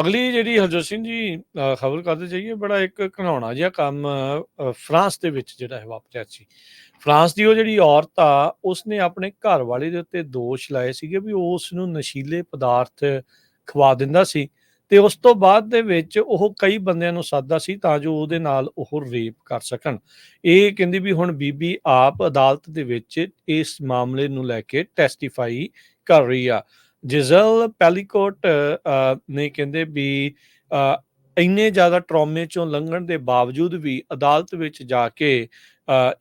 ਅਗਲੀ ਜਿਹੜੀ ਹਰਜੋਤ ਸਿੰਘ ਜੀ ਖਬਰ ਕਰਦੇ ਜਾਈਏ, ਬੜਾ ਇੱਕ ਘਣਾਉਣਾ ਜਿਹਾ ਕੰਮ ਫਰਾਂਸ ਦੇ ਵਿੱਚ ਜਿਹੜਾ ਹੈ ਵਾਪਰਿਆ ਸੀ। ਫਰਾਂਸ ਦੀ ਉਹ ਜਿਹੜੀ ਔਰਤ ਆ, ਉਸਨੇ ਆਪਣੇ ਘਰ ਵਾਲੇ ਦੇ ਉੱਤੇ ਦੋਸ਼ ਲਾਏ ਸੀਗੇ ਵੀ ਉਹ ਉਸ ਨੂੰ ਨਸ਼ੀਲੇ ਪਦਾਰਥ ਖਵਾ ਦਿੰਦਾ ਸੀ ਤੇ ਉਸ ਤੋਂ ਬਾਅਦ ਦੇ ਵਿੱਚ ਉਹ ਕਈ ਬੰਦਿਆਂ ਨੂੰ ਸਾਦਾ ਸੀ ਤਾਂ ਜੋ ਉਹਦੇ ਨਾਲ ਉਹ ਰੇਪ ਕਰ ਸਕਣ। ਇਹ ਕਹਿੰਦੀ ਵੀ ਹੁਣ ਬੀਬੀ ਆਪ ਅਦਾਲਤ ਦੇ ਵਿੱਚ ਇਸ ਮਾਮਲੇ ਨੂੰ ਲੈ ਕੇ ਟੈਸਟੀਫਾਈ ਕਰ ਰਹੀ ਆ। ਜਿਜ਼ਲ ਪੈਲੀਕੋਟ ਅ, ਨੇ ਕਹਿੰਦੇ ਵੀ ਅ, ਇੰਨੇ ਜ਼ਿਆਦਾ ਟਰੋਮੇ ਚੋਂ ਲੰਘਣ ਦੇ ਬਾਵਜੂਦ ਵੀ ਅਦਾਲਤ ਵਿੱਚ ਜਾ ਕੇ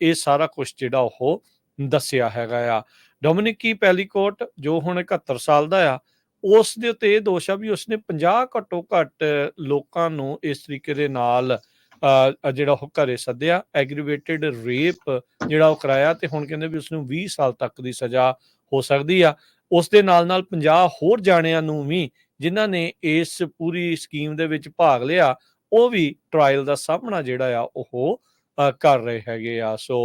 ਇਹ ਸਾਰਾ ਕੁਝ ਜਿਹੜਾ ਉਹ ਦੱਸਿਆ ਹੈਗਾ ਆ। ਡੋਮਿਨਿਕੀ ਪੈਲੀਕੋਟ ਜੋ ਹੁਣ 71 ਸਾਲ ਦਾ ਆ ਉਸ ਦੇ ਉੱਤੇ ਇਹ ਦੋਸ਼ ਆ ਵੀ ਉਸਨੇ 50 ਘੱਟੋ ਘੱਟ ਲੋਕਾਂ ਨੂੰ ਇਸ ਤਰੀਕੇ ਦੇ ਨਾਲ ਅ, ਜਿਹੜਾ ਉਹ ਘਰੇ ਸੱਦਿਆ ਐਗਰੀਵੇਟਿਡ ਰੇਪ ਜਿਹੜਾ ਉਹ ਕਰਾਇਆ ਤੇ ਹੁਣ ਕਹਿੰਦੇ ਵੀ ਉਸ ਨੂੰ 20 ਸਾਲ ਤੱਕ ਦੀ ਸਜ਼ਾ ਹੋ ਸਕਦੀ ਆ। ਉਸ ਦੇ ਨਾਲ ਨਾਲ 50 ਹੋਰ ਜਾਣਿਆਂ ਨੂੰ ਵੀ ਜਿਨ੍ਹਾਂ ਨੇ ਇਸ ਪੂਰੀ ਸਕੀਮ ਦੇ ਵਿੱਚ ਭਾਗ ਲਿਆ ਉਹ ਵੀ ਟ੍ਰਾਇਲ ਦਾ ਸਾਹਮਣਾ ਜਿਹੜਾ ਆ ਉਹ ਕਰ ਰਹੇ ਹੈਗੇ ਆ। ਸੋ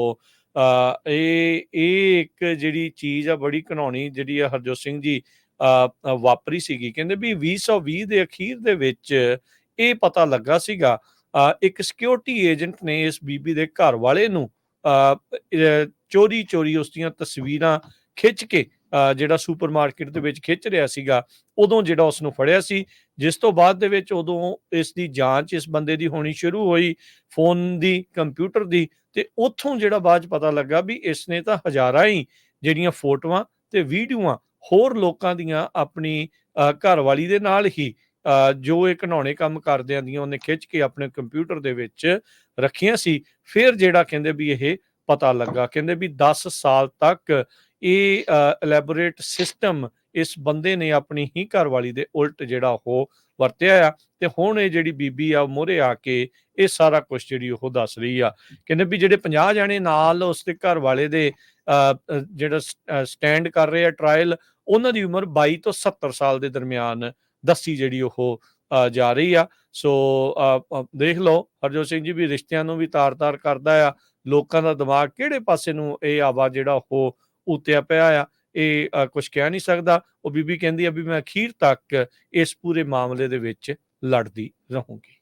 ਇਹ ਇਹ ਇੱਕ ਜਿਹੜੀ ਚੀਜ਼ ਆ ਬੜੀ ਘਣਾਉਣੀ ਜਿਹੜੀ ਆ ਹਰਜੋਤ ਸਿੰਘ ਜੀ ਅ, ਵਾਪਰੀ ਸੀਗੀ। ਕਹਿੰਦੇ ਵੀ 2020 ਦੇ ਅਖੀਰ ਦੇ ਵਿੱਚ ਇਹ ਪਤਾ ਲੱਗਾ ਸੀਗਾ ਇੱਕ ਸਿਕਿਉਰਿਟੀ ਏਜੰਟ ਨੇ ਇਸ ਬੀਬੀ ਦੇ ਘਰ ਵਾਲੇ ਨੂੰ ਚੋਰੀ ਚੋਰੀ ਉਸ ਦੀਆਂ ਤਸਵੀਰਾਂ ਖਿੱਚ ਕੇ ਜਿਹੜਾ ਸੁਪਰਮਾਰਕਟ ਦੇ ਵਿੱਚ ਖਿੱਚ ਰਿਹਾ ਸੀਗਾ ਉਦੋਂ ਜਿਹੜਾ ਉਸ ਨੂੰ ਫੜਿਆ ਸੀ ਜਿਸ ਤੋਂ ਬਾਅਦ ਦੇ ਵਿੱਚ ਉਦੋਂ ਇਸ ਦੀ ਜਾਂਚ ਇਸ ਬੰਦੇ ਦੀ ਹੋਣੀ ਸ਼ੁਰੂ ਹੋਈ ਫੋਨ ਦੀ ਕੰਪਿਊਟਰ ਦੀ ਤੇ ਉੱਥੋਂ ਜਿਹੜਾ ਬਾਅਦ 'ਚ ਪਤਾ ਲੱਗਾ ਵੀ ਇਸ ਨੇ ਤਾਂ ਹਜ਼ਾਰਾਂ ਹੀ ਜਿਹੜੀਆਂ ਫੋਟੋਆਂ ਤੇ ਵੀਡੀਓਆਂ ਹੋਰ ਲੋਕਾਂ ਦੀਆਂ ਆਪਣੀ ਅ, ਘਰਵਾਲੀ ਦੇ ਨਾਲ ਹੀ ਅ, ਜੋ ਇਹ ਘਣਾਉਣੇ ਕੰਮ ਕਰਦਿਆਂ ਦੀਆਂ ਉਹਨੇ ਖਿੱਚ ਕੇ ਆਪਣੇ ਕੰਪਿਊਟਰ ਦੇ ਵਿੱਚ ਰੱਖੀਆਂ ਸੀ ਫਿਰ ਜਿਹੜਾ ਕਹਿੰਦੇ ਵੀ ਇਹ ਪਤਾ ਲੱਗਾ ਕਹਿੰਦੇ ਵੀ 10 ਸਾਲ ਤੱਕ ਇਹ ਐਲੈਬੋਰੇਟ ਸਿਸਟਮ ਇਸ ਬੰਦੇ ਨੇ ਆਪਣੀ ਹੀ ਘਰਵਾਲੀ ਦੇ ਉਲਟ ਜਿਹੜਾ ਉਹ ਵਰਤਿਆ ਆ। ਤੇ ਹੁਣ ਇਹ ਜਿਹੜੀ ਬੀਬੀ ਆ ਮੋਰੇ ਆ ਕੇ ਇਹ ਸਾਰਾ ਕੁਝ ਜਿਹੜੀ ਉਹ ਦੱਸ ਰਹੀ ਆ। ਕਹਿੰਦੇ ਵੀ ਜਿਹੜੇ 50 ਜਾਣੇ ਨਾਲ ਉਸ ਦੇ ਘਰ ਵਾਲੇ ਦੇ ਜਿਹੜਾ ਸਟੈਂਡ ਕਰ ਰਹੇ ਆ ਟ੍ਰਾਇਲ ਉਹਨਾਂ ਦੀ ਉਮਰ 22 ਤੋਂ 70 ਸਾਲ ਦੇ ਦਰਮਿਆਨ ਦੱਸੀ ਜਿਹੜੀ ਉਹ ਜਾ ਰਹੀ ਆ। ਸੋ ਦੇਖ ਲਓ, ਹਰਜੋਤ ਸਿੰਘ ਜੀ ਵੀ ਰਿਸ਼ਤਿਆਂ ਨੂੰ ਵੀ ਤਾਰ-ਤਾਰ ਕਰਦਾ ਆ। ਲੋਕਾਂ ਦਾ ਦਿਮਾਗ ਕਿਹੜੇ ਪਾਸੇ ਨੂੰ ਇਹ ਆਵਾਜ਼ ਜਿਹੜਾ ਉਹ ਉਤਿਆ ਪਿਆ ਆ, ਇਹ ਕੁਝ ਕਹਿ ਨਹੀਂ ਸਕਦਾ। ਉਹ ਬੀਬੀ ਕਹਿੰਦੀ ਆ ਵੀ ਮੈਂ ਅਖੀਰ ਤੱਕ ਇਸ ਪੂਰੇ ਮਾਮਲੇ ਦੇ ਵਿੱਚ ਲੜਦੀ ਰਹੂੰਗੀ।